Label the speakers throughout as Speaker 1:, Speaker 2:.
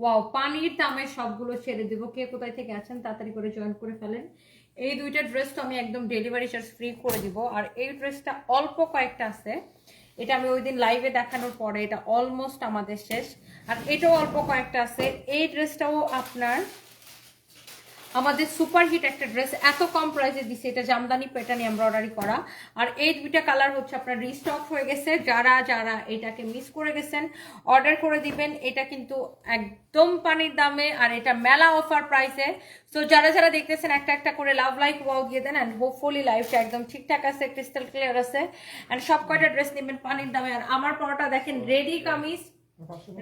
Speaker 1: Wow পানির দামে সবগুলো ছেড়ে দেবো। কে কোথায় থেকে আছেন, তাড়াতাড়ি করে জয়েন করে ফেলেন। এই দুইটা ড্রেস তো আমি একদম ডেলিভারি চার্জ ফ্রি করে দিব। আর এই ড্রেসটা অল্প কয়েকটা আছে। এটা আমি ওই দিন লাইভে দেখানোর পরে এটা অলমোস্ট আমাদের শেষ। আর এটাও অল্প কয়েকটা আছে। এই ড্রেসটাও আপনার আমাদের সুপার হিট একটা ড্রেস, এত কম প্রাইসে দিছে। এটা জামদানি প্যাটার্ন এমব্রয়ডারি করা। আর এই দুইটা কালার হচ্ছে আপনার রিস্টক হয়ে গেছে। যারা যারা এটাকে মিস করে গেছেন অর্ডার করে দিবেন। এটা কিন্তু একদম পানির দামে আর এটা মেলা অফার প্রাইসে সো যারা যারা দেখতেছেন একটা একটা করে লাভ লাইক ওয়াও দিয়ে দেন অ্যান্ড হোপফুলি লাইফটা একদম ঠিকঠাক আছে ক্রিস্টাল ক্লিয়ার আছে। অ্যান্ড সব কয়টা ড্রেস নেবেন পানির দামে। আর আমার পরোটা দেখেন রেডি কামিজ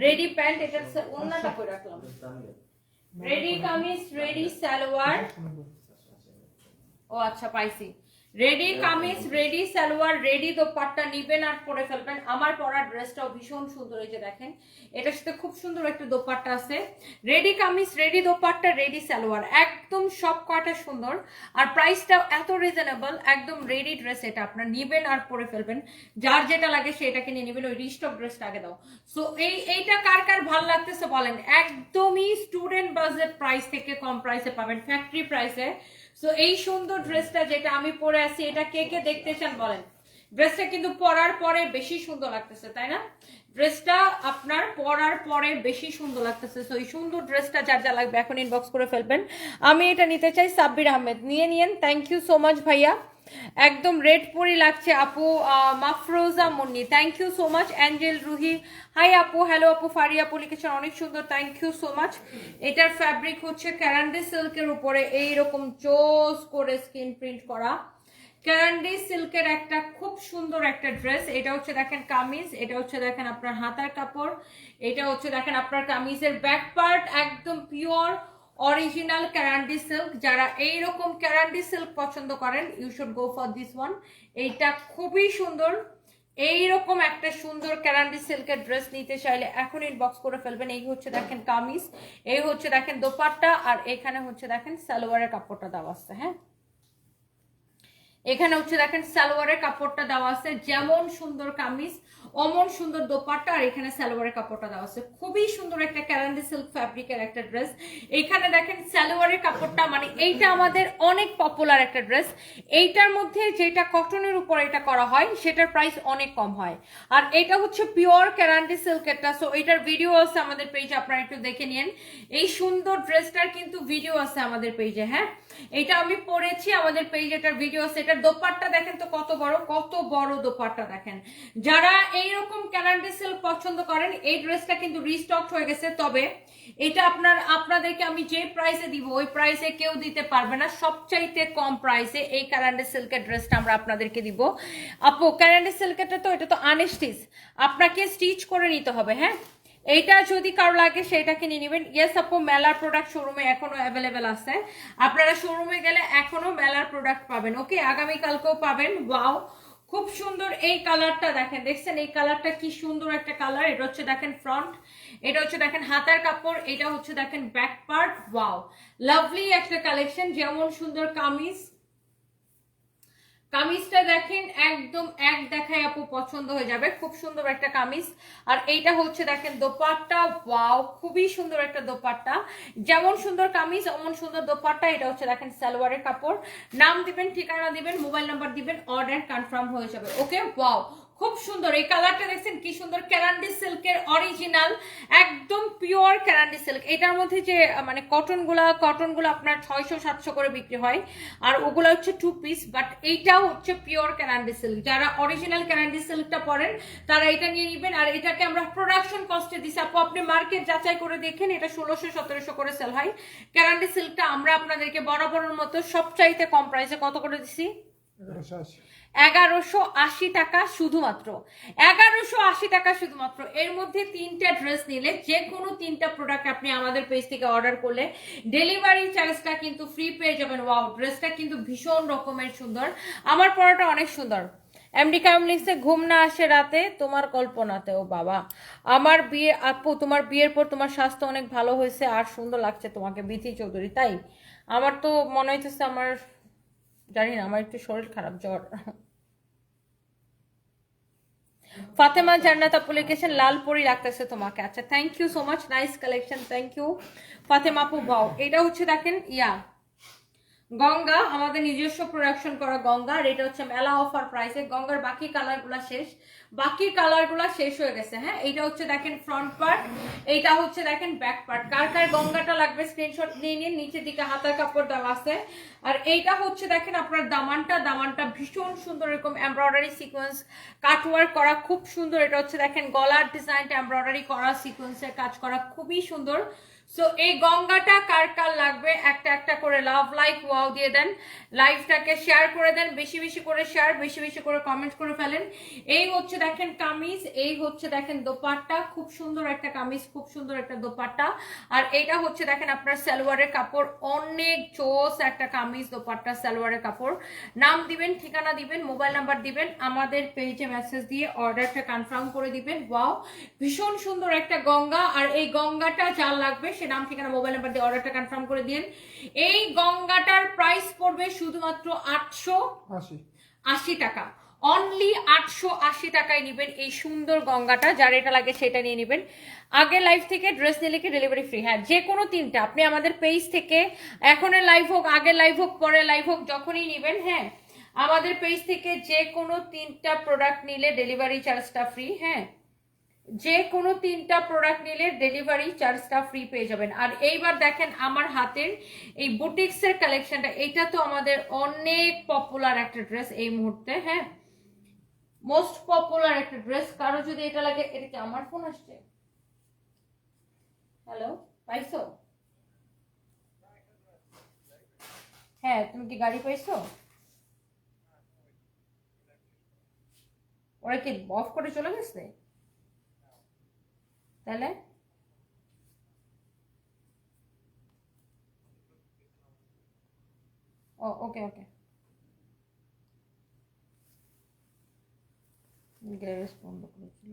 Speaker 1: রেডি প্যান্ট এটা অন্যটা করে রাখলাম। রেডি কামিজ রেডি সালোয়ার ও আচ্ছা পাইছি ready kameez ready salwar ready dupatta নিবেন আর পরে ফেলবেন। আমার পরা ড্রেসটাও ভীষণ সুন্দর যে দেখেন, এটার সাথে খুব সুন্দর একটা দোপাট্টা আছে। Ready kameez ready dupatta ready salwar, একদম সব কয়টা সুন্দর। আর প্রাইসটাও এত রিজনেবল একদম রেডি ড্রেস এটা আপনার নিবেন আর পরে ফেলবেন। যার যেটা লাগে সেটাকে নিয়ে নেবেন, ওই রিস্টক ড্রেসটা আগে দাও। সো এই, এইটা কার কার ভালো লাগতেছে বলেন? একদমই স্টুডেন্ট বাজেট প্রাইস থেকে কম প্রাইসে পাবেন ফ্যাক্টরি প্রাইসে সো এই সুন্দর ড্রেসটা যেটা আমি পরে আছি, এটা কে কে দেখতে চান বলেন? ড্রেসটা কিন্তু পরার পরে বেশি সুন্দর লাগতেছে, তাই না? ড্রেসটা আপনার পরার পরে বেশি সুন্দর লাগতেছে। সো এই সুন্দর ড্রেসটা যার যা লাগবে এখন ইনবক্স করে ফেলবেন। আমি এটা নিতে চাই সাব্বির আহমেদ। নিয়ে নিয়েন। থ্যাংক ইউ সো মাচ ভাইয়া। একদম রেড পরি লাগছে আপু Mafroza Munni. Thank you so much Angel Ruhi hi আপু হ্যালো আপু, ফারি আপু লিখেছেন, অনেক সুন্দর থ্যাংক ইউ সো মাচ এটার ফ্যাব্রিক হচ্ছে ক্যারান্ডি সিল্কের উপরে, এইরকম চোস করে স্কিন প্রিন্ট করা। ক্যারান্ডি সিল্কের একটা খুব সুন্দর একটা ড্রেস এটা হচ্ছে দেখেন কামিজ, এটা হচ্ছে দেখেন আপনার হাতার কাপড়, এটা হচ্ছে দেখেন আপনার কামিজের ব্যাক পার্ট একদম পিওর অরিজিনাল ক্যারান্ডি সিল্ক যারা এইরকম ক্যারান্ডি সিল্ক পছন্দ করেন you should go for this one এইটা খুবই সুন্দর। এই রকম একটা সুন্দর ক্যারান্ডি সিল্কের ড্রেস নিতে চাইলে এখন ইনবক্স করে ফেলবেন। এই হচ্ছে দেখেন কামিজ, এই হচ্ছে দেখেন দোপাট্টা, আর এখানে হচ্ছে দেখেন সালোয়ারের কাপড়টা দেওয়া আছে হ্যাঁ? এখানে হচ্ছে দেখেন, সালোয়ারের কাপড়টা দেওয়া আছে। যেমন সুন্দর কামিজ, অমন সুন্দর দোপাট্টা, আর এখানে সালোয়ারের কাপড়টা দেওয়া আছে। খুবই সুন্দর একটা ক্যারান্ডি সিল্ক ফ্যাব্রিকের একটা ড্রেস। এখানে দেখেন, সালোয়ারের কাপড়টা মানে এইটা আমাদের অনেক পপুলার একটা ড্রেস। এইটার মধ্যে যেটা কটনের উপর এটা করা হয়, সেটার প্রাইস অনেক কম হয়। আর এটা হচ্ছে পিওর ক্যারান্ডি সিল্কেরটা। সো এটার ভিডিও আছে আমাদের পেজে আপনারা একটু দেখে নিন এই সুন্দর ড্রেসটার কিন্তু ভিডিও আছে আমাদের পেজে হ্যাঁ? এটা আমি পরেছি আমাদের পেজে এটার ভিডিও আছে এটার দোপাট্টা দেখেন তো কত বড় কত বড় দোপাট্টা দেখেন। যারা এইরকম ক্যালান্ডি সিল্ক পছন্দ করেন, এই ড্রেসটা কিন্তু রিস্টক হয়ে গেছে। তবে এটা আপনার, আপনাদেরকে আমি যে প্রাইসে দিব, ওই প্রাইসে কেউ দিতে পারবে না। সবচাইতে কম প্রাইসে এই ক্যালান্ডি সিল্কের ড্রেসটা আমরা আপনাদেরকে দিব। আপু ক্যালান্ডি সিল্কেরটা তো, এটা তো আনস্টিচ আপনাকে স্টিচ করে নিতে হবে হ্যাঁ? এইটা যদি কারও লাগে সেটা কিনে নেবেন। ইয়েস আপু, মেলার প্রোডাক্ট শোরুমে এখনও অ্যাভেলেবেল আছে। আপনারা শোরুমে গেলে এখনও মেলার প্রোডাক্ট পাবেন। ওকে আগামীকালকেও পাবেন। ওয়াও খুব সুন্দর এই কালারটা দেখেন। দেখছেন, এই কালারটা কি সুন্দর একটা কালার এটা হচ্ছে দেখেন ফ্রন্ট এটা হচ্ছে দেখেন হাতার কাপড়, এটা হচ্ছে দেখেন ব্যাক পার্ট ওয়াও লাভলি একটা কালেকশন যেমন সুন্দর কামিজ কামিজটা দেখেন, একদম এক দেখায় আপু পছন্দ হয়ে যাবে। খুব সুন্দর একটা কামিজ। আর এইটা হচ্ছে দেখেন দোপাট্টা। ওয়াও, খুবই সুন্দর একটা দোপাট্টা। যেমন সুন্দর কামিজ, অমন সুন্দর দোপাট্টা। এটা হচ্ছে দেখেন সালোয়ারের কাপড়। নাম দিবেন, ঠিকানা দিবেন, মোবাইল নাম্বার দিবেন, অর্ডার কনফার্ম হয়ে যাবে। ওকে? ওয়াও, খুব সুন্দর। এই কালারটা দেখছেন কি সুন্দর? ক্যারান্ডি সিল্কের অরিজিনাল। একদম পিওর ক্যারান্ডি সিল্ক এটার মধ্যে যে মানে কটনগুলা কটনগুলো আপনার ছয়শো, সাতশো করে বিক্রি হয়। আর ওগুলো হচ্ছে টু পিস বাট এইটাও হচ্ছে পিওর ক্যারান্ডি সিল্ক যারা অরিজিনাল ক্যারান্ডি সিল্কটা পরেন, তারা এটা নিয়ে নিবেন। আর এটাকে আমরা প্রোডাকশন কস্টে দিছি। আপু, আপনি মার্কেট যাচাই করে দেখেন, এটা ষোলোশো, সতেরোশো করে সেল হয়। ক্যারান্ডি সিল্কটা আমরা আপনাদেরকে বরাবরের মতো সবচাইতে কম প্রাইসে কত করে দিছি? এগারোশো আশি টাকা শুধুমাত্র। এগারোশো আশি টাকা শুধুমাত্র। এর মধ্যে তিনটা ড্রেস নিলে যে কোনো তিনটা প্রোডাক্ট আপনি আমাদের পেজ থেকে অর্ডার করলে ডেলিভারি চার্জটা কিন্তু ফ্রি পেয়ে যাবেন। ওয়াও ড্রেসটা কিন্তু ভীষণ রকমের সুন্দর। আমার পড়াটা অনেক সুন্দর। এমডি কায়ম ঘুম না আসে রাতে, তোমার কল্পনাতে, ও বাবা। আমার বিয়ে, আপু, তোমার বিয়ের পর তোমার স্বাস্থ্য অনেক ভালো হয়েছে, আর সুন্দর লাগছে তোমাকে, বিথি চৌধুরী, তাই? আমার তো মনে হইতেছে আমার জানি না, আমার একটু শরীর খারাপ, জ্বর। ফাতেমা জান্নাত আপু লিখেছেন, লাল পরি লাগতেছে তোমাকে। আচ্ছা thank you so much nice collection thank you Fatema আপু বাও এটা হচ্ছে দেখেন, ইয়া গঙ্গা, আমাদের নিজস্ব প্রোডাকশন করা গঙ্গা, আর এটা হচ্ছে মেলা অফার প্রাইসে গঙ্গার বাকি কালারগুলা শেষ। বাকি কালারগুলা শেষ হয়ে গেছে হ্যাঁ? এইটা হচ্ছে দেখেন ফ্রন্ট পার্ট এইটা হচ্ছে দেখেন ব্যাক পার্ট কার কার গঙ্গাটা লাগবে স্ক্রিনশট নিয়ে নিন, নিচের দিকে হাতার কাপড় দেওয়া আছে। আর এইটা হচ্ছে দেখেন আপনার দামানটা দামানটা ভীষণ সুন্দর এরকম এমব্রয়ডারি সিকোয়েন্স কাটওয়ার্ক করা খুব সুন্দর। এটা হচ্ছে দেখেন গলার ডিজাইনটা এমব্রয়ডারি করা সিকোয়েন্সের কাজ করা খুবই সুন্দর। সো এই গঙ্গাটা কার কার একটা একটা করে লাভ লাইক ওয়াও দিয়ে দেন। লাইভটাকে শেয়ার করে দেন, বেশি বেশি করে শেয়ার বেশি বেশি করে কমেন্ট করে ফেলেন। এই হচ্ছে দেখেন কামিজ, এই হচ্ছে দেখেন দোপাট্টা। খুব সুন্দর একটা কামিজ, খুব সুন্দর একটা দোপাট্টা। আর এটা হচ্ছে দেখেন আপনার সালোয়ারের কাপড়। অনেক জোস একটা কামিজ, দোপাট্টা, সালোয়ারের কাপড়। নাম দিবেন, ঠিকানা দিবেন মোবাইল নাম্বার দিবেন, আমাদের পেজে মেসেজ দিয়ে অর্ডারটা কনফার্ম করে দিবেন। ওয়াও ভীষণ সুন্দর একটা গঙ্গা। আর এই গঙ্গাটা যার লাগবে, সে নাম, ঠিকানা মোবাইল নাম্বার দিয়ে অর্ডারটা কনফার্ম করে দিন এই গঙ্গাটার প্রাইস পড়বে শুধুমাত্র আটশো
Speaker 2: আশি।
Speaker 1: টাকা। অনলি আটশো আশি টাকায় নেবেন এই সুন্দর গঙ্গাটা যার এটা লাগে সেটা নিয়ে নেবেন। আগে লাইভ থেকে ড্রেস নিলে কি ডেলিভারি ফ্রি হ্যাঁ যে কোনো তিনটা। আপনি আমাদের পেজ থেকে এখনের লাইভ হোক আগে লাইভ হোক পরে লাইভ হোক যখনই নেবেন হ্যাঁ আমাদের পেজ থেকে যে কোনো তিনটা প্রোডাক্ট নিলে ডেলিভারি চার্জটা ফ্রি হ্যাঁ। যে কোনো তিনটা প্রোডাক্ট নিলে ডেলিভারি চার্জটা ফ্রি পেয়ে যাবেন। আর এইবার দেখেন আমার হাতের এই বুটিক্সের কালেকশনটা এটা তো আমাদের অনেক পপুলার একটা ড্রেস এই মুহূর্তে হ্যাঁ? মোস্ট পপুলার একটা ড্রেস কারও যদি এটা লাগে, এটা কি আমার ফোন আসছে? হ্যালো পাইছো? হ্যাঁ তুমি কি গাড়ি পাইছো? ওরা কি অফ করে চলে গেছে? তাহলে? ও ওকে ওকে। গ্যারেজ বন্ধ করেছিল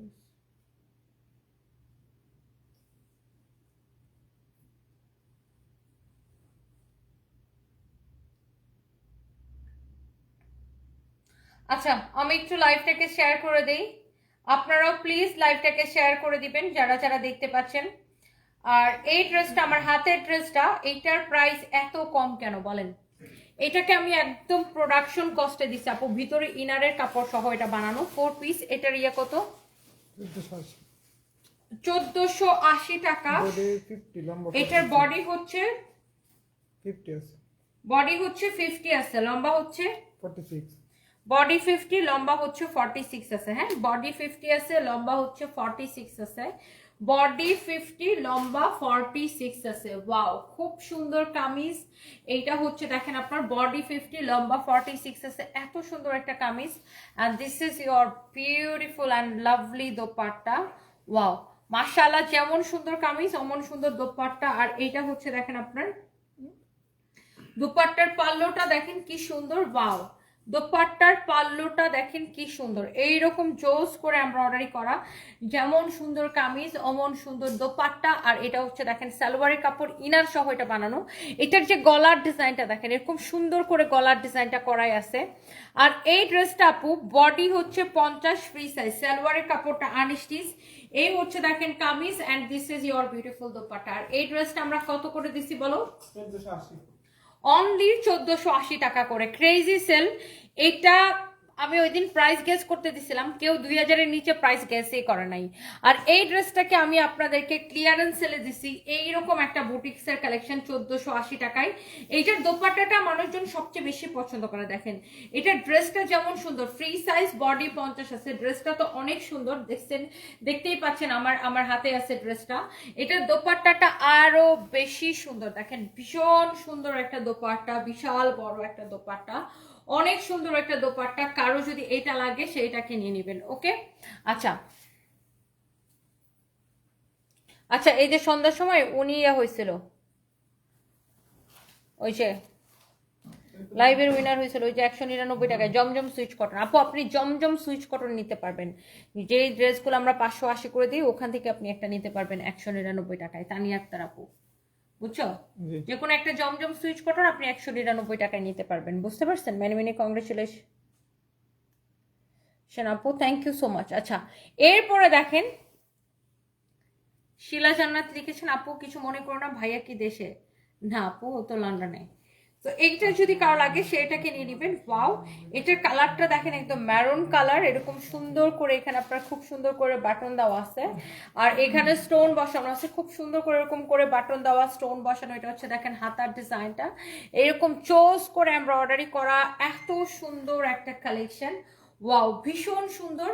Speaker 1: আচ্ছা আমি একটু লাইভটাকে শেয়ার করে দেই। আপনারাও প্লিজ লাইভটাকে শেয়ার করে দিবেন যারা যারা দেখতে পাচ্ছেন। আর এই ড্রেসটা আমার হাতের ড্রেসটা এইটার প্রাইস এত কম কেন বলেন? এটাকে আমি একদম প্রোডাকশন কস্টে দিচ্ছি। আপু ভিতরে ইনারের কাপড় সহ এটা বানানো। ফোর পিস এটার ইয়ে কত?
Speaker 2: চোদ্দশো আশি
Speaker 1: টাকা। এটার বডি হচ্ছে? বডি হচ্ছে ফিফটি আছে লম্বা হচ্ছে?
Speaker 2: Forty six.
Speaker 1: বডি ফিফটি লম্বা হচ্ছে ফর্টি সিক্স আছে হ্যাঁ? বডি ফিফটি আছে, লম্বা হচ্ছে ফর্টি সিক্স আছে। বডি ফিফটি লম্বা ফর্টি সিক্স আছে। ওয়াও খুব সুন্দর কামিজ। এইটা হচ্ছে, দেখেন আপনার বডি ফিফটি লম্বা ফর্টি সিক্স আছে। এত সুন্দর একটা kameez. And this is your beautiful and lovely dupatta. Wow মাশাআল্লাহ, যেমন সুন্দর কামিজ, অমন সুন্দর দোপাট্টা। আর এইটা হচ্ছে, দেখেন আপনার, দুপাট্টার পাল্লোটা, দেখেন কি সুন্দর। ওয়াও দোপাট্টার পাল্লোটা দেখেন কি সুন্দর। এই রকম জোস করে এমব্রয়ডারি করা। যেমন সুন্দর কামিজ, অমন সুন্দর দোপাট্টা, আর এটা হচ্ছে দেখেন সালোয়ারের কাপড়, ইনার সহ এটা বানানো। এটার যে গলার ডিজাইনটা দেখেন, এরকম সুন্দর করে গলার ডিজাইনটা করাই আছে। আর এই ড্রেসটা আপু, বডি হচ্ছে পঞ্চাশ ফ্রি সাইজ সালোয়ারের কাপড়টা আনস্টিচ। এই হচ্ছে দেখেন kameez and this is your beautiful dupatta. আর এই ড্রেসটা আমরা কত করে দিছি বলো? অনলি চোদ্দশো আশি টাকা করে। ক্রেজি সেল এটা আমি ওই দিন প্রাইস গেস করতে দিছিলাম। কেউ দুই হাজারের নিচে প্রাইস গেসই করে নাই। আর এই ড্রেসটাকে আমি আপনাদেরকে ক্লিয়ারেন্স সেলে দিছি। এইরকম একটা বুটিক্সের কালেকশন চোদ্দশো আশি টাকায়। এইটার দোপাট্টাটা মানুষজন সবচেয়ে বেশি পছন্দ করে, দেখেন। এটার ড্রেসটা যেমন সুন্দর ফ্রি সাইজ বডি পঞ্চাশ আছে। ড্রেসটা তো অনেক সুন্দর, দেখছেন? দেখতেই পাচ্ছেন আমার আমার হাতে আছে ড্রেসটা এটার দোপাট্টাটা আরও বেশি সুন্দর, দেখেন? ভীষণ সুন্দর একটা দোপাট্টা, বিশাল বড় একটা দোপাট্টা। অনেক সুন্দর একটা দোপাট্টা, কারও যদি এটা লাগে সেইটাকে নিয়ে নেবেন, ওকে? আচ্ছা। আচ্ছা এই যে সন্ধ্যার সময় উনি ইয়া হয়েছিল। ওই যে লাইভের উইনার হয়েছিল, ওই যে একশো নিরানব্বই টাকায় জমজম সুইচ কটন। আপু, আপনি জমজম সুইচ কটন নিতে পারবেন। যে ড্রেসগুলো আমরা পাঁচশো আশি করে দিই, ওখান থেকে আপনি একটা নিতে পারবেন একশো নিরানব্বই টাকায়। তানিয়া আক্তার আপু। বুঝছ? যে কোনো একটা জমজম সুইচ কটন আপনি একশো নিরানব্বই টাকায় নিতে পারবেন বুঝতে পারছেন? মেনে মেনে কংগ্রেচুলেশন সেনাপু থ্যাংক ইউ সো মাচ আচ্ছা এরপরে দেখেন শিলা জান্নাত লিখেছেন আপু কিছু মনে করো না ভাইয়া কি দেশে? না আপু ও তো লন্ডনে। তো এইটা যদি কারও লাগে সেটাকে নিয়ে নেবেন। ওয়াও এটার কালারটা দেখেন একদম ম্যারুন কালার এরকম সুন্দর করে এখানে আপনার খুব সুন্দর করে বাটন দেওয়া আছে। আর এখানে স্টোন বসানো আছে খুব সুন্দর করে এরকম করে বাটন দেওয়া স্টোন বসানো এটা হচ্ছে দেখেন হাতার ডিজাইনটা এরকম চোজ করে এমব্রয়ডারি করা এত সুন্দর একটা কালেকশন ওয়াও ভীষণ সুন্দর।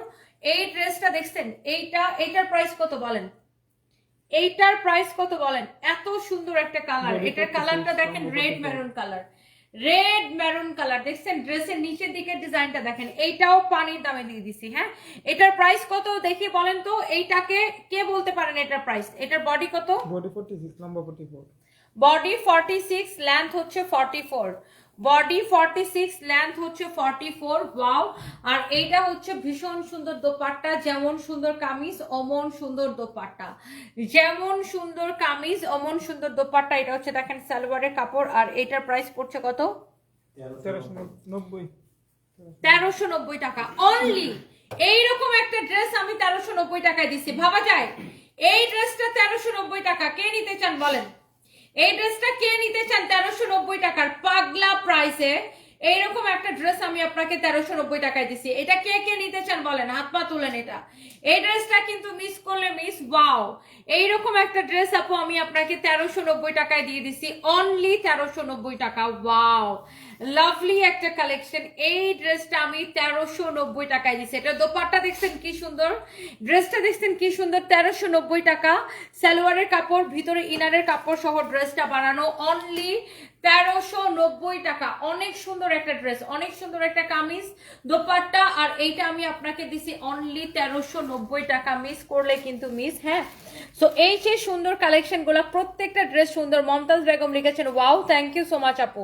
Speaker 1: এই ড্রেসটা দেখছেন এইটা এইটার প্রাইস কত বলেন? এইটার প্রাইস কত বলেন? এত সুন্দর একটা কালার এটার কালারটা দেখেন red maroon colour red maroon colour দেখছেন ড্রেসের নিচের দিকে ডিজাইনটা দেখেন। এইটাও পানির দামে দিয়ে দিছি হ্যাঁ? এটার প্রাইস কত দেখি বলেন তো? এইটাকে কে বলতে পারেন এটার প্রাইস এটার বডি কত?
Speaker 2: বডি ফোর্টি সিক্স লম্বা forty four
Speaker 1: body forty six length হচ্ছে forty four body forty six length হচ্ছে ফর্টি ফোর ওয়াও আর এইটা হচ্ছে ভীষণ সুন্দর দোপাট্টা যেমন সুন্দর কামিজ অমন সুন্দর দোপাট্টা। যেমন সুন্দর কামিজ অমন সুন্দর দোপাট্টা এটা হচ্ছে দেখেন সালোয়ারের কাপড় আর এটার প্রাইস পড়ছে কত?
Speaker 2: তেরোশো নব্বই।
Speaker 1: তেরোশো নব্বই টাকা। অনলি এইরকম একটা ড্রেস আমি তেরোশো নব্বই টাকায় দিচ্ছি ভাবা যায়? এই ড্রেসটা তেরোশো নব্বই টাকা। কে নিতে চান বলেন? এই ড্রেসটা কে নিতে চান? তেরোশো নব্বই টাকার পাগলা প্রাইসে এইরকম একটা ড্রেস আমি আপনাকে তেরোশো নব্বই টাকায় দিচ্ছি এটা কে কে নিতে চান বলেন? হাত পা তুলেন এটা এই ড্রেসটা কিন্তু মিস করলে মিস ওয়াও এইরকম একটা ড্রেস আপু আমি আপনাকে তেরোশো নব্বই টাকায় দিয়ে দিচ্ছি অনলি তেরোশো নব্বই টাকা ওয়াও লাভলি একটা কালেকশন এই ড্রেসটা আমি তেরোশো নব্বই টাকায় দিচ্ছি এটা দোপাট্টা দেখছেন কি সুন্দর? ড্রেসটা দেখছেন কি সুন্দর? তেরোশো নব্বই টাকা। সালোয়ারের কাপড়, ভিতরে ইনারের কাপড় সহ ড্রেসটা বানানো। অনলি তেরোশো নব্বই টাকা। অনেক সুন্দর একটা ড্রেস অনেক সুন্দর একটা কামিজ, দোপাট্টা, আর এইটা আমি আপনাকে দিছি অনলি তেরোশো নব্বই টাকা। মিস করলে কিন্তু মিস হ্যাঁ? সো এই যে সুন্দর কালেকশনগুলো প্রত্যেকটা ড্রেস সুন্দর। মমতাজ বেগম লিখেছেন wow thank you so much আপু।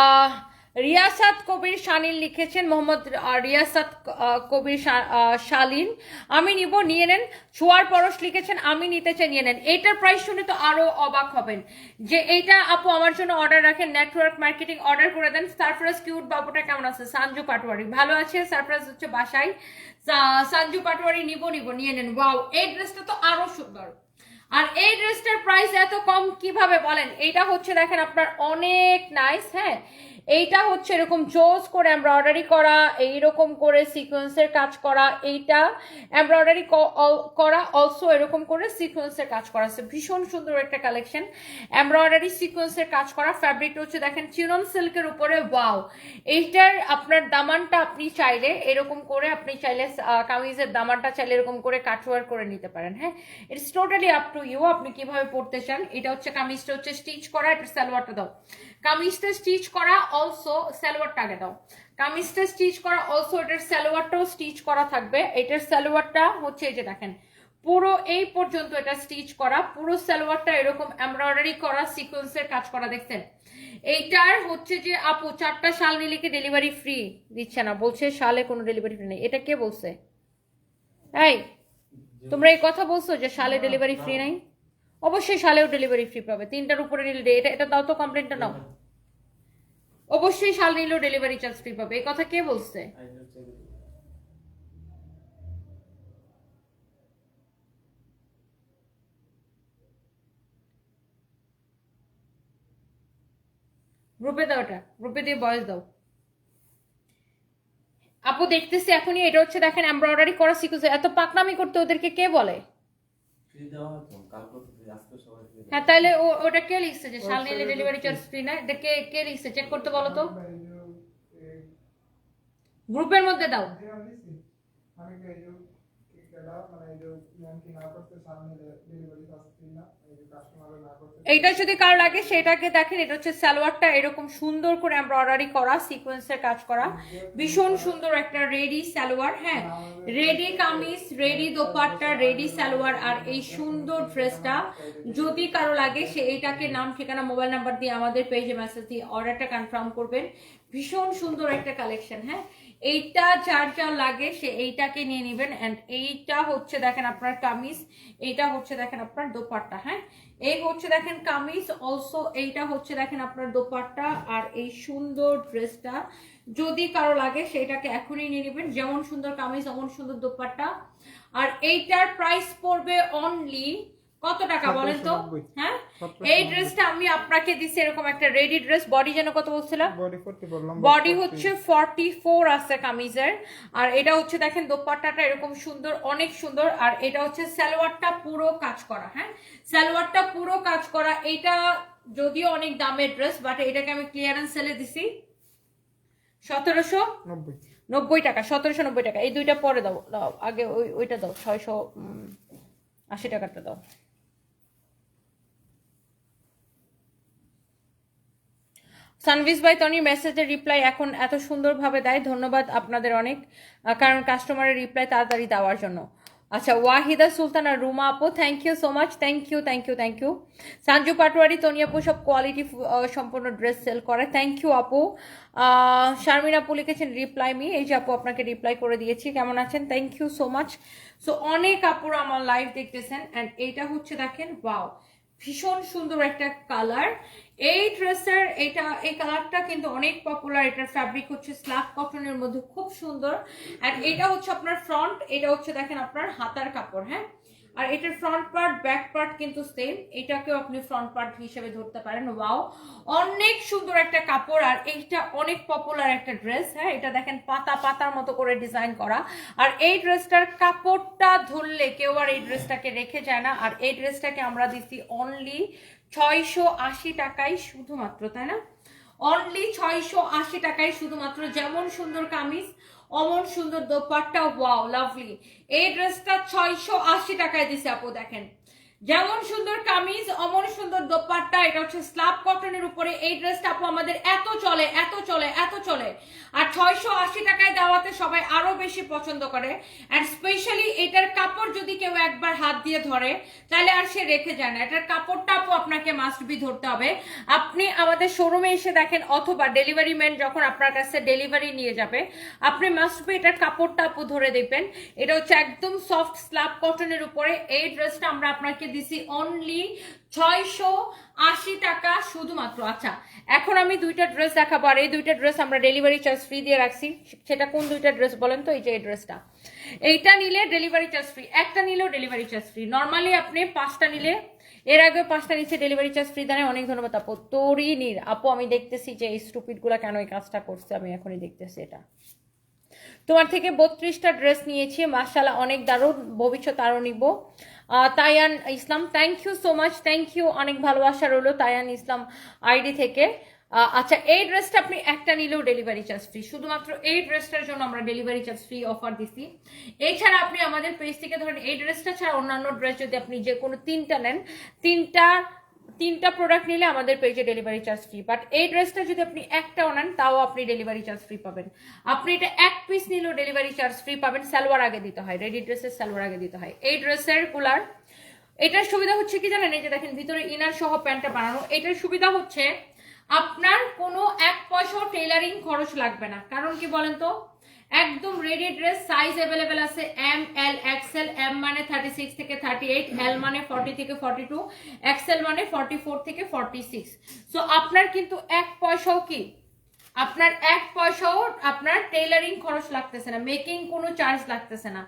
Speaker 1: আহ রিয়াসাত কবির শানিল লিখেছেন মোহাম্মদ রিয়াসাত কবির শালিন। আমি নিব, নিয়ে নেন। ছোয়ার পরশ লিখেছেন, আমি নিতে চাই, নিয়ে নেন। এইটার প্রাইস শুনে তো আরও অবাক হবেন যে এইটা আপু আমার জন্য অর্ডার রাখেন নেটওয়ার্ক মার্কেটিং অর্ডার করে দেন। সারপ্রাইজ কিউট বাবুটা কেমন আছে? সানজু পাটোয়ারি। ভালো আছে? সারপ্রাইজ হচ্ছে বাসায়। সা- সঞ্জু পাটোয়ারি নিব নিব, নিয়ে নেন। ওয়াও এই ড্রেসটা তো আরও সুন্দর। আর এই ড্রেসটার প্রাইস এত কম কীভাবে বলেন? এইটা হচ্ছে দেখেন আপনার অনেক নাইস হ্যাঁ? এইটা হচ্ছে এরকম জোস করে এমব্রয়ডারি করা, এইরকম করে সিকোয়েন্সের কাজ করা, এইটা এমব্রয়ডারি করা অলসো এরকম করে সিকোয়েন্সের কাজ করা। ভীষণ সুন্দর একটা কালেকশন এমব্রয়ডারি সিকোয়েন্সের কাজ করা। ফ্যাব্রিকটা হচ্ছে দেখেন চিরন সিল্কের উপরে ওয়াও এইটার আপনার দামানটা আপনি চাইলে এরকম করে, আপনি চাইলে কামিজের দামানটা চাইলে এরকম করে কাটওয়ার করে নিতে পারেন হ্যাঁ? It's totally up to you আপনি কীভাবে পড়তে চান। এটা হচ্ছে কামিজটা হচ্ছে স্টিচ করা, এটা সালোয়ারটা দাও। কামিজটা স্টিচ করা অলসো সালোয়ারটা দাও। কামিজটা স্টিচ করা অলসো এটার সালোয়ারটাও স্টিচ করা থাকবে। এটার সালোয়ারটা হচ্ছে এই যে দেখেন, পুরো এই পর্যন্ত এটা স্টিচ করা, পুরো সালোয়ারটা এরকম এমব্রয়ডারি করা সিকোয়েন্সের কাজ করা, দেখছেন? এইটার হচ্ছে যে, আপু, চারটা শাল কি ডেলিভারি ফ্রি দিচ্ছে না, বলছে শালে কোনো ডেলিভারি ফ্রি নেই। এটা কে বলছে? এই, তোমরা এই কথা বলছো যে শালে ডেলিভারি ফ্রি নাই? অবশ্যই শালেও ডেলিভারি ফ্রি পাবে। তিনটার উপরে নিলে এটা এটা দাও তো কমপ্লেনটা নাও। অবশ্যই শাল নিলেও ডেলিভারি চার্জ ফ্রি পাবে। এই কথা কে বলছে? গ্রুপে দাও এটা। গ্রুপে দিয়ে বয়স দাও। আপু, দেখতেছি এখনই এটা হচ্ছে দেখেন এমব্রয়ডারি করা শিখেছে। এত পাকনামি করতে ওদেরকে কে বলে? হ্যাঁ তাহলে ওটা কে লিখছে যে শালনি ডেলিভারি চার্জ ফ্রি না? এটা কে কে লিখছে? চেক করতে বলো তো। গ্রুপের মধ্যে দাও।
Speaker 2: আমি মানে ডেলিভারি
Speaker 1: এইটা যদি কারও লাগে, সেটাকে দেখেন, এটা হচ্ছে সালোয়ারটা এরকম সুন্দর করে এমব্রয়ডারি করা সিকোয়েন্সের কাজ করা। ভীষণ সুন্দর একটা রেডি সালোয়ার হ্যাঁ? Ready kameez ready dupatta ready salwar, আর এই সুন্দর ড্রেসটা যদি কারও লাগে, সে এইটাকে নাম, ঠিকানা মোবাইল নাম্বার দিয়ে আমাদের পেজে মেসেজ দিয়ে অর্ডারটা কনফার্ম করবেন। ভীষণ সুন্দর একটা কালেকশন হ্যাঁ? এইটা যার যার লাগে, সে এইটাকে নিয়ে নেবেন। এন্ড এইটা হচ্ছে, দেখেন আপনার কামিজ, এইটা হচ্ছে, দেখেন আপনার দোপাট্টা হ্যাঁ? এই হচ্ছে দেখেন কামিজ অলসো এইটা হচ্ছে দেখেন আপনার দোপাট্টা আর এই সুন্দর ড্রেসটা যদি কারও লাগে সেটাকে এখনই নিয়ে নেবেন, যেমন সুন্দর কামিজ তেমন সুন্দর দোপাট্টা। আর এইটার প্রাইস পড়বে অনলি কত টাকা বলেন তো? হ্যাঁ? এই ড্রেসটা আমি আপনাকে দিচ্ছি এরকম একটা রেডি ড্রেস। বডি যেন কত বলছিলাম
Speaker 2: বডি 40 বললাম
Speaker 1: বডি হচ্ছে ফর্টি ফোর আছে কামিজের। আর এটা হচ্ছে দেখেন দোপাট্টাটা এরকম সুন্দর অনেক সুন্দর। আর এটা হচ্ছে সালোয়ারটা পুরো কাজ করা হ্যাঁ? সালোয়ারটা পুরো কাজ করা। এটা যদিও অনেক দামের ড্রেস বাট এটাকে আমি ক্লিয়ারেন্স সেলে দিছি। সতেরোশো? নব্বই। টাকা সতেরোশো নব্বই টাকা। এই দুইটা পরে দাও দাও আগে ওই ওইটা দাও ছয়শো আশি টাকাটা দাও। সানভিস বাই তনির মেসেজের রিপ্লাই এখন এত সুন্দরভাবে দেয়, ধন্যবাদ আপনাদের অনেক কারণ কাস্টমারের রিপ্লাই তাড়াতাড়ি দেওয়ার জন্য। আচ্ছা ওয়াহিদা সুলতান আর রুমা আপু thank you so much thank you thank you thank you Sanju Patwari Toni আপু, সব কোয়ালিটি সম্পূর্ণ ড্রেস সেল করে থ্যাংক ইউ আপু। শারমিন আপু লিখেছেন রিপ্লাই মি এই যে আপু আপনাকে রিপ্লাই করে দিয়েছি, কেমন আছেন? Thank you so much so অনেক আপুরা আমার লাইভ দেখতেছেন অ্যান্ড এইটা হচ্ছে দেখেন ওয়াও ভীষণ সুন্দর একটা কালার এই ড্রেসের এটা, এই কালারটা কিন্তু অনেক পপুলার এটার ফ্যাব্রিক হচ্ছে স্ল্যাব কটনের মধ্যে, খুব সুন্দর। আর এটা হচ্ছে আপনার ফ্রন্ট এটা হচ্ছে দেখেন আপনার হাতার কাপড় হ্যাঁ? আর এটার ফ্রন্ট পার্ট ব্যাক পার্ট কিন্তু সেম এটাকেও আপনি ফ্রন্ট পার্ট হিসেবে ধরতে পারেন। ওয়াও অনেক সুন্দর একটা কাপড় আর এইটা অনেক পপুলার একটা ড্রেস হ্যাঁ? এটা দেখেন পাতা পাতার মতো করে ডিজাইন করা। আর এই ড্রেসটার কাপড়টা ধরলে কেউ আর এই ড্রেসটাকে রেখে যায় না। আর এই ড্রেসটাকে আমরা দিচ্ছি অনলি ছয়শো আশি টাকায় শুধুমাত্র, তাই না? অনলি ছয়শো আশি টাকায় শুধুমাত্র যেমন সুন্দর কামিজ, অমন সুন্দর দোপাট্টা ওয়াও লাভলি এই ড্রেসটা ছয়শো আশি টাকায় দিছে আপু, দেখেন। যেমন সুন্দর কামিজ, অমন সুন্দর দোপাট্টা, এটা হচ্ছে স্ল্যাব কটনের উপরে। এই ড্রেসটা আপু আমাদের এত চলে এত চলে এত চলে। আর ছয়শো আশি টাকায় দেওয়াতে সবাই আরও বেশি পছন্দ করে। অ্যান্ড স্পেশালি এটার কাপড় যদি কেউ একবার হাত দিয়ে ধরে, তাহলে আর সে রেখে যায় না। এটার কাপড়টা আপু আপনাকে মাস্ট বি ধরতে হবে। আপনি আমাদের শোরুমে এসে দেখেন, অথবা ডেলিভারি ম্যান যখন আপনার কাছে ডেলিভারি নিয়ে যাবে, আপনি মাস্ট বি এটার কাপড়টা আপু ধরে দেখবেন। এটা হচ্ছে একদম সফট স্ল্যাব কটনের উপরে। এই ড্রেসটা আমরা আপনাকে দিছি অনলি ছয়শো আশি টাকা শুধুমাত্র। আচ্ছা এখন আমি দুইটা ড্রেস দেখাবো, আর এই দুইটা ড্রেস আমরা ডেলিভারি চার্জ ফ্রি দিয়ে রাখছি। সেটা কোন দুইটা ড্রেস বলেন তো? এই যে এই ড্রেসটা এইটা নিলে ডেলিভারি চার্জ ফ্রি একটা নিলেও ডেলিভারি চার্জ ফ্রি নর্মালি আপনি পাঁচটা নিলে, এর আগে পাঁচটা নিচে ডেলিভারি চার্জ ফ্রি দেয় অনেক ধন্যবাদ আপু। তোরই নির। আপু, আমি দেখতেছি যে এই স্টুপিডগুলো কেন এই কাজটা করছে? আমি এখনই দেখতেছি এটা। তোমার থেকে বত্রিশটা ড্রেস নিয়েছি। মার্শাল্লাহ অনেক দারুণ। ভবিষ্যৎ আরও নিব। Tayan Islam thank you so much thank you অনেক ভালোবাসা রইল তায়ান ইসলাম আইডি থেকে। আচ্ছা এই ড্রেসটা আপনি একটা নিলেও ডেলিভারি চার্জ ফ্রি শুধুমাত্র এই ড্রেসটার জন্য আমরা ডেলিভারি চার্জ ফ্রি অফার দিচ্ছি এছাড়া আপনি আমাদের পেজ থেকে ধরেন, এই ড্রেসটা ছাড়া অন্যান্য ড্রেস যদি আপনি যে কোনো তিনটা নেন, তিনটা তিনটা প্রোডাক্ট নিলে আমাদের পেজে ডেলিভারি চার্জ ফ্রি বাট এই ড্রেসটা যদি আপনি একটাও নেন তাও আপনি ডেলিভারি চার্জ ফ্রি পাবেন। আপনি এটা এক পিস নিলেও ডেলিভারি চার্জ ফ্রি পাবেন, সালোয়ার আগে দিতে হয় রেডি ড্রেসের সালোয়ার আগে দিতে হয়। এই ড্রেসেরগুলার এটার সুবিধা হচ্ছে কি জানেন? এই যে দেখেন, ভিতরে ইনার সহ প্যান্টটা বানানো। এটার সুবিধা হচ্ছে, আপনার কোনো এক পয়সাও টেলারিং খরচ লাগবে না। কারণ কি বলেন তো? একদম রেডি ড্রেস সাইজ অ্যাভেলেবেল আছে এম এল এক্সেল এম মানে থার্টি সিক্স থেকে থার্টি এইট এল মানে ফর্টি থেকে ফর্টি টু এক্সেল মানে ফর্টি ফোর থেকে ফর্টি সিক্স সো আপনার কিন্তু এক পয়সাও কি? আপনার এক পয়সাও আপনার টেইলারিং খরচ লাগতেছে না মেকিং কোনো চার্জ লাগতেছে না।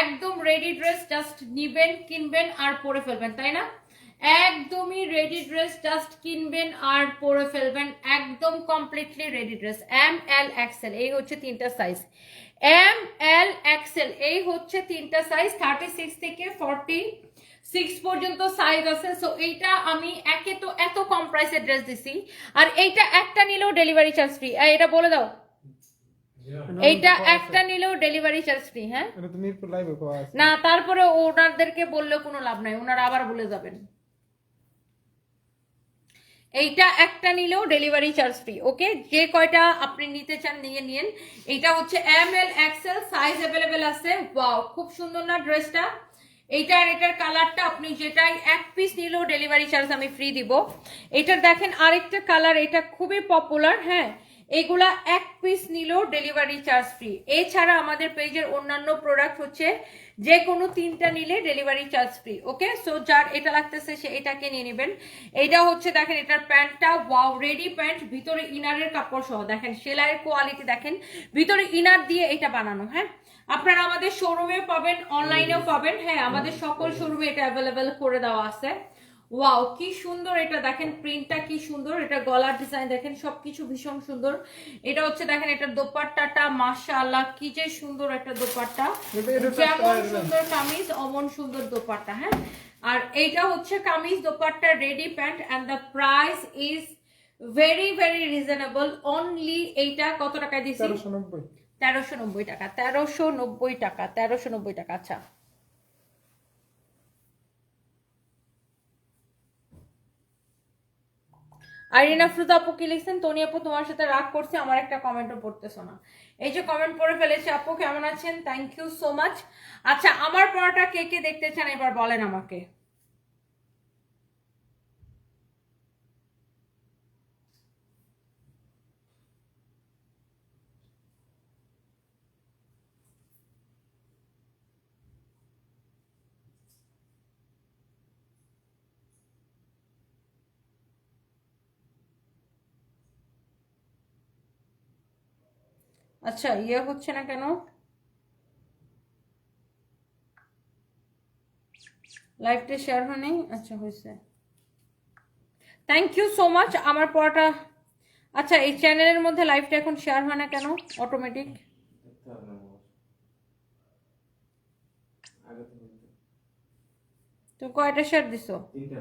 Speaker 1: একদম রেডি ড্রেস জাস্ট নিবেন, কিনবেন আর পরে ফেলবেন, তাই না? একদমই রেডি ড্রেস জাস্ট কিনবেন আর পরে ফেলবেন। একদম completely ready dress M L XL এই হচ্ছে তিনটা সাইজ এম এল এক্সেল এই হচ্ছে তিনটা সাইজ থার্টি সিক্স থেকে ফর্টি সিক্স পর্যন্ত সাইজ আছে। সো এইটা আমি একে তো এত কম প্রাইসের ড্রেস দিছি। আর এইটা একটা নিলেও ডেলিভারি চার্জ ফ্রি এটা বলে দাও। এইটা একটা নিলেও ডেলিভারি চার্জ ফ্রি হ্যাঁ? না তারপরে ওনাদেরকে বললে কোনো লাভ নাই। ওনারা আবার বলে যাবেন। এইটা একটা নিলেও ডেলিভারি চার্জ ফ্রি ওকে যে কয়টা আপনি নিতে চান, নিয়ে নিন। এটা হচ্ছে M L XL size available আছে। ওয়াও খুব সুন্দর না ড্রেসটা এইটা আর এটার কালারটা আপনি যেটাই এক পিস নিলেও ডেলিভারি চার্জ আমি ফ্রি দিব। এটা দেখেন আরেকটা কালার এটা খুবই পপুলার হ্যাঁ? এগুলা এক পিস নিলেও ডেলিভারি চার্জ ফ্রি এছাড়া আমাদের পেজের অন্যান্য প্রোডাক্ট হচ্ছে যে কোনো তিনটা নিলে delivery charge free okay so যার এটা লাগতেছে সে এটাকে নিয়ে নেবেন। এইটা হচ্ছে দেখেন এটার প্যান্টটা ওয়াও রেডি প্যান্ট ভিতরে ইনারের কাপড় সহ। দেখেন সেলাইয়ের কোয়ালিটি দেখেন ভিতরে ইনার দিয়ে এটা বানানো হ্যাঁ? আপনারা আমাদের শোরুমে পাবেন অনলাইনেও পাবেন হ্যাঁ? আমাদের সকল শোরুমে এটা অ্যাভেলেবেল করে দেওয়া আছে। ওয়াও কি সুন্দর এটা। দেখেন প্রিন্টটা কি সুন্দর এটা গলার ডিজাইন দেখেন সবকিছু ভীষণ সুন্দর। এটা হচ্ছে দেখেন এটা দোপাট্টাটা মাশাআল্লাহ কি যে সুন্দর একটা দোপাট্টা। যেমন সুন্দর কামিজ অমন সুন্দর দোপাট্টা হ্যাঁ? আর এইটা হচ্ছে kameez dupatta ready pant and the price is very very reasonable only এইটা কত টাকায়
Speaker 2: নব্বই।
Speaker 1: তেরোশো নব্বই টাকা তেরোশো নব্বই টাকা তেরোশো নব্বই টাকা আচ্ছা। আইরিনা আফরুদ আপু কি লিখছেন? তনি আপু তোমার সাথে রাগ করছে, আমার একটা কমেন্টও পড়তেছো না। এই যে কমেন্ট পড়ে ফেলেছে, আপু কেমন আছেন? থ্যাংক ইউ সো মাচ আচ্ছা আমার পড়াটা কে কে দেখতে চান? এবার বলেন আমাকে। আচ্ছা ইয়ে হচ্ছে না কেন? লাইভটা শেয়ার হয়নি? আচ্ছা হয়েছে। থ্যাংক ইউ সো মাচ আমার পড়াটা। আচ্ছা এই চ্যানেলের মধ্যে লাইভটা এখন শেয়ার হয় না কেন? অটোমেটিক
Speaker 3: তো
Speaker 1: কয়টা শেয়ার দিছো?
Speaker 3: তিনটা।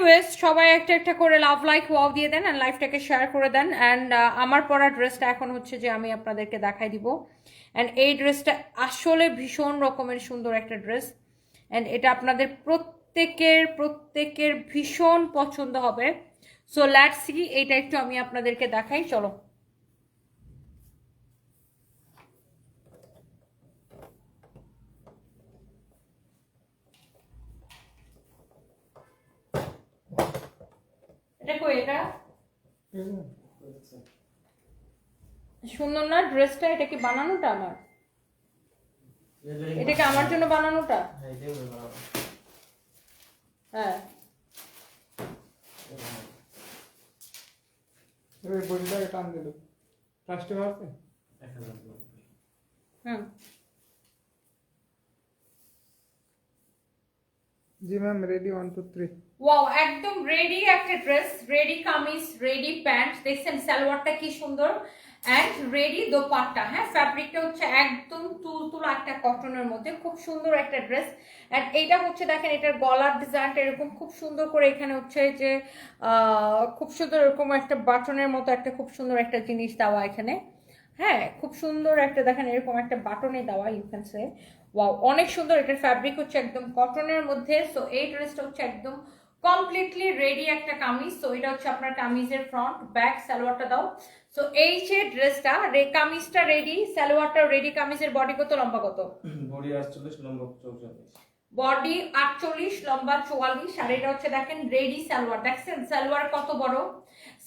Speaker 1: এনিওয়েজ সবাই একটা একটা করে লাভ লাইক ওয়াও দিয়ে দেন অ্যান্ড লাইফটাকে শেয়ার করে দেন অ্যান্ড আমার পরা ড্রেসটা এখন হচ্ছে যে আমি আপনাদেরকে দেখাই দিব অ্যান্ড এই ড্রেসটা আসলে ভীষণ রকমের সুন্দর একটা ড্রেস অ্যান্ড এটা আপনাদের প্রত্যেকের প্রত্যেকের ভীষণ পছন্দ হবে। সো ল্যাট সি এইটা একটু আমি আপনাদেরকে দেখাই, চলো। এটা কই এটা? সুন্দর না ড্রেসটা এটা কি বানানোটা আমার। এটা কি আমার জন্য বানানোটা?
Speaker 3: হ্যাঁ,
Speaker 1: হ্যাঁ।
Speaker 2: বইটাকে টান দিল কাস্টমার আছে।
Speaker 1: হুম।
Speaker 2: জি ma'am ready one two three
Speaker 1: wow একদম রেডি একটা dress ready kameez ready pant দেখছেন সালোয়ারটা কি সুন্দর? অ্যান্ড রেডি দোপাট্টা হ্যাঁ? ফ্যাব্রিকটা হচ্ছে একদম তুলতুলা একটা কটনের মধ্যে। খুব সুন্দর একটা ড্রেস অ্যান্ড এইটা হচ্ছে, দেখেন, এটার গলার ডিজাইনটা এরকম খুব সুন্দর করে এখানে হচ্ছে যে খুব সুন্দর এরকম একটা বাটনের মতো একটা খুব সুন্দর একটা জিনিস দেওয়া এখানে। হ্যাঁ খুব সুন্দর একটা, দেখেন, এরকম একটা বাটনে দেওয়া ইউ ওয়াও অনেক সুন্দর। এটার ফ্যাব্রিক হচ্ছে একদম কটনের মধ্যে। সো এই ড্রেসটা হচ্ছে একদম কমপ্লিটলি রেডি একটা কামিজ। সো এটা হচ্ছে আপনার কামিজের ফ্রন্ট ব্যাক সালোয়ারটা দাও। সো এই যে ড্রেসটা রে কামিজটা রেডি সালোয়ারটা রেডি কামিজের বডি কত লম্বা কত?
Speaker 3: বডি আটচল্লিশ নম্বর চৌচল্লিশ।
Speaker 1: বডি আটচল্লিশ লম্বা চুয়াল্লিশ আর এটা হচ্ছে দেখেন রেডি সালোয়ার। দেখছেন সালোয়ার কত বড়?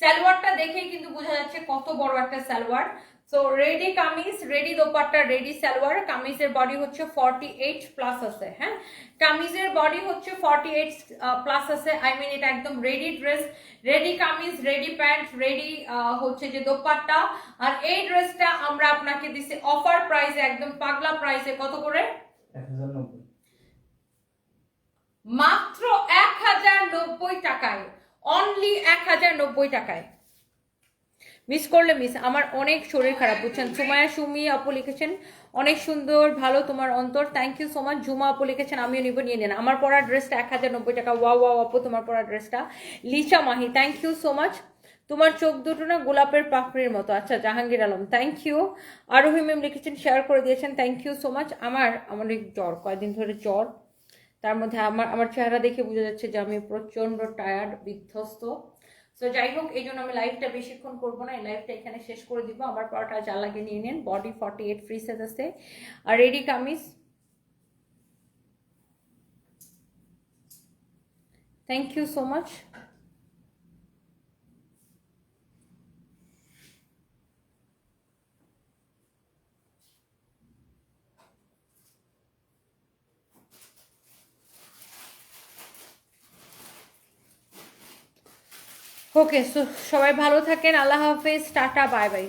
Speaker 1: সালোয়ারটা দেখেই কিন্তু বোঝা যাচ্ছে কত বড় একটা salwar. So ready kameez ready dupatta ready salwar কামিজের বডি হচ্ছে ফর্টি এইট প্লাস আছে হ্যাঁ? কামিজের বডি হচ্ছে ফর্টি এইট প্লাস আছে। আই মিন এটা একদম ready dress ready kameez ready pant ready হচ্ছে যে দোপাট্টা। আর এই ড্রেসটা আমরা আপনাকে দিছি অফার প্রাইসে একদম পাগলা প্রাইসে কত করে? মাত্র এক হাজার নব্বই টাকায়। অনলি এক হাজার নব্বই টাকায়। মিস করলে মিস আমার অনেক শরীর খারাপ, বুঝছেন? সুমায়া সুমি আপু লিখেছেন, অনেক সুন্দর, ভালো তোমার অন্তর। Thank you so much Jhuma আপু লিখেছেন, আমিও নিব, নিয়ে নেন। আমার পরা ড্রেসটা এক হাজার নব্বই টাকা। ওয়া ওয়া আপু, তোমার পরা ড্রেসটা Licha Mahi thank you so much তোমার চোখ দুটো না গোলাপের পাপড়ির মতো। আচ্ছা Jahangir Alam thank you Arohi ma'am লিখেছেন শেয়ার করে দিয়েছেন থ্যাংক ইউ সো মাচ আমার আমার জ্বর, কয়েকদিন ধরে জ্বর। তার মধ্যে আমার আমার চেহারা দেখে বোঝা যাচ্ছে যে আমি প্রচণ্ড টায়ার্ড বিধ্বস্ত। সো যাই হোক, এই জন্য আমি লাইভটা বেশিক্ষণ করব না। এই লাইভটা এখানে শেষ করে দিব। আমার পরটা যা লাগে নিয়ে নিন। Body forty eight free size আছে। আর ready kameez? Thank you so much okay সবাই ভালো থাকেন আল্লাহ হাফেজ টাটা বাই বাই